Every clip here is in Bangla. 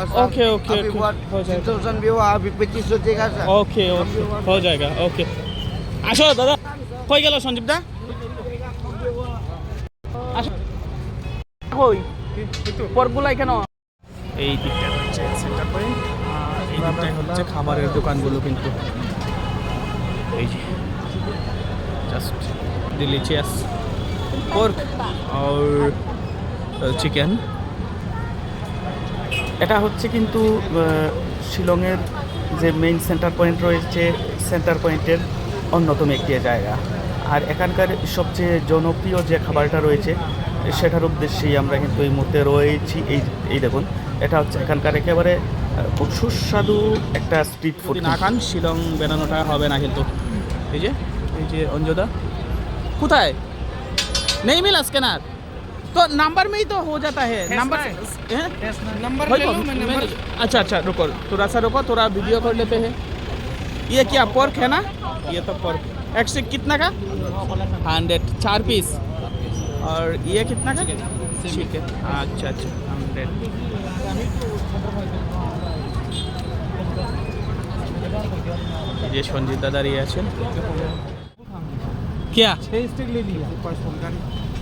हुआ सर ओके, ओके, अभी ओके, हुआ हो जाएगा। सिचुएशन भी हुआ अभी पच्चीस सौ देगा सर ওকে ওকে হয়ে যায়গা ওকে আসো দাদা কই গেল সঞ্জীব দা আসো কই পর্কগুলাই কেন এই দিকটা হচ্ছে সেন্টার পয়েন্ট আর এই দিকটাই হচ্ছে খাবারের দোকানগুলো কিন্তু এই যে জাস্ট ডিলিচিয়াস পোর্ক আর চিকেন এটা হচ্ছে কিন্তু শিলংয়ের যে মেইন সেন্টার পয়েন্ট রয়েছে সেন্টার পয়েন্টের অন্যতম একটি জায়গা। আর এখানকার সবচেয়ে জনপ্রিয় যে খাবারটা রয়েছে সেটার উদ্দেশ্যেই আমরা কিন্তু এই মুহূর্তে রয়েছি। এই এই দেখুন এটা হচ্ছে এখানকার একেবারে খুব সুস্বাদু একটা স্ট্রিট ফুড না খান শিলং বেড়ানোটা হবে না কিন্তু। এই যে এই যে অঞ্জদা। কোথায়? নেই মিলা স্ক্যানার तो नंबर में ही तो हो जाता है नंबर हैं? नंबर भाई तो मैं- अच्छा अच्छा रुको थोड़ा सा रुको थोड़ा वीडियो कर लेते हैं ये क्या पोर्क है ना ये तो पोर्क एक से कितना का हंड्रेड चार पीस और ये कितना का ठीक है अच्छा अच्छा हंड्रेड ये সঞ্জিত দাদা দাঁড়িয়ে আছেন क्या छः स्टिक ले लिया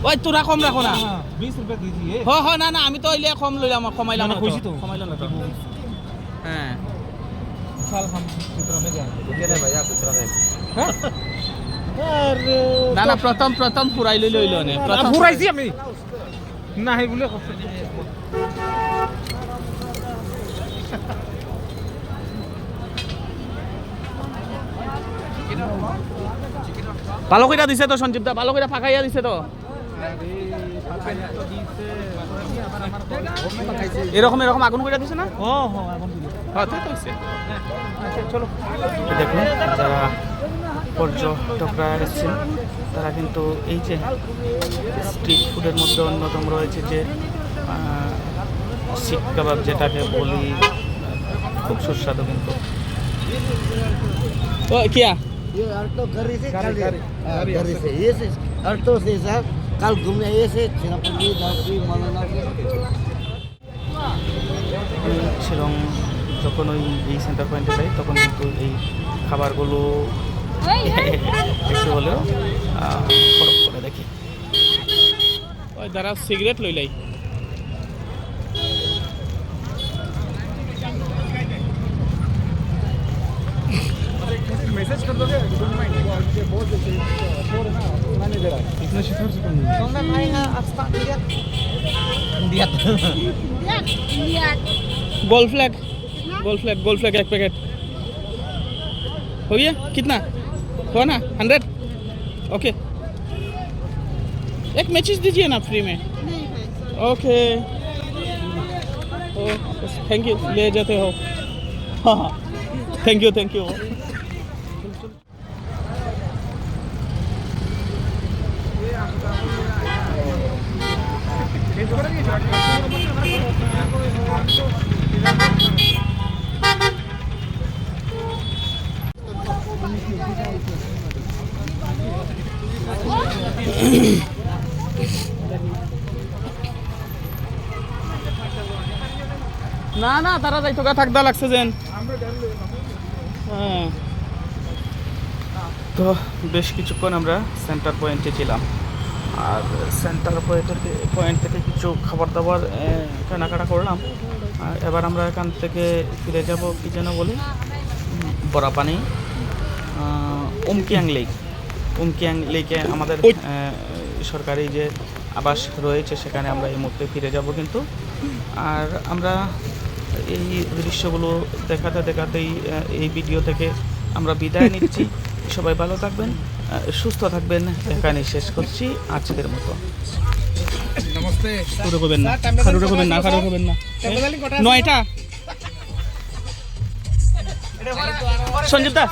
ওই তোরা কম রাখো না हाँ बीस रुपए दीजिए হ হ না না আমি তো ওইলে কম লইলাম কমাইলাম না, না, না কইছি তো তো। কমাইলাম না তো হ্যাঁ कल हम चित्रा में जाएंगे भैया दूसरा है हाँ? अरे না না প্রথম প্রথম ফুরাই লই লইল নে প্রথম ঘুরাইছি আমি নাহি বোলে ভালো কইরা দিছে তো সঞ্জীব দা ভালো কইরা ফাঁকাইয়া দিছে তো এরকম এরকম আগুন কইরা দিছে না ও হো এখন দিলে হ্যাঁ তাই তো হইছে। আচ্ছা চলো দেখুন যারা পর্যটকরা এসেছেন তারা কিন্তু এই যে স্ট্রিট ফুডের মধ্যে অন্যতম রয়েছে যে আহ, শিক কাবাব যেটাকে বলি খুব সুস্বাদু কিন্তু ও কিয়া ये अल्टो गरी से गरी, गरी गरी, हाँ, गरी, गरी से ये से अल्टो से सर कल घूमने ये से चिरापुली दासी मौलाना से আমি শিলং যখন ওই এই সেন্টার পয়েন্টে যাই তখন কিন্তু এই খাবারগুলো একটু হলেও আহ, ফরক করে দেখি ওই দ্বারা সিগারেট লইলাই मैसेज कर दोगे डोंट माइंड बहुत शोर ना सुना नहीं दे रहा इतना शिखर से कम Sonda main aspak dia. Dia. Gold flake gold flake gold flake एक पैकेट हो गया? कितना? हो ना? हंड्रेड ओके एक मैचेस दीजिए ना फ्री में. ओके थैंक यू ले जाते हो. हाँ हाँ. थैंक यू थैंक यू না না তারা যাইতো গা থাকদা লাগছে যেন। হ্যাঁ। তো বেশ কিছুক্ষণ আমরা সেন্টার পয়েন্টে ছিলাম। আর সেন্টার পয়েন্টের পয়েন্ট থেকে কিছু খাবার দাবার কেনাকাটা করলাম। এবার আমরা এখান থেকে ফিরে যাব কি যেন বলি? উম, বড়াপানি উমকিয়াং লেক। উমকিয়াং লেকে আমাদের সরকারি যে আবাস রয়েছে সেখানে আমরা এই মুহূর্তে ফিরে যাব কিন্তু আর আমরা এই দৃশ্যগুলো দেখাতে দেখাতেই এই ভিডিও থেকে আমরা বিদায় নিচ্ছি সবাই ভালো থাকবেন সুস্থ থাকবেন এখানে শেষ করছি আজকের মতো নয়টা সঞ্জীব দা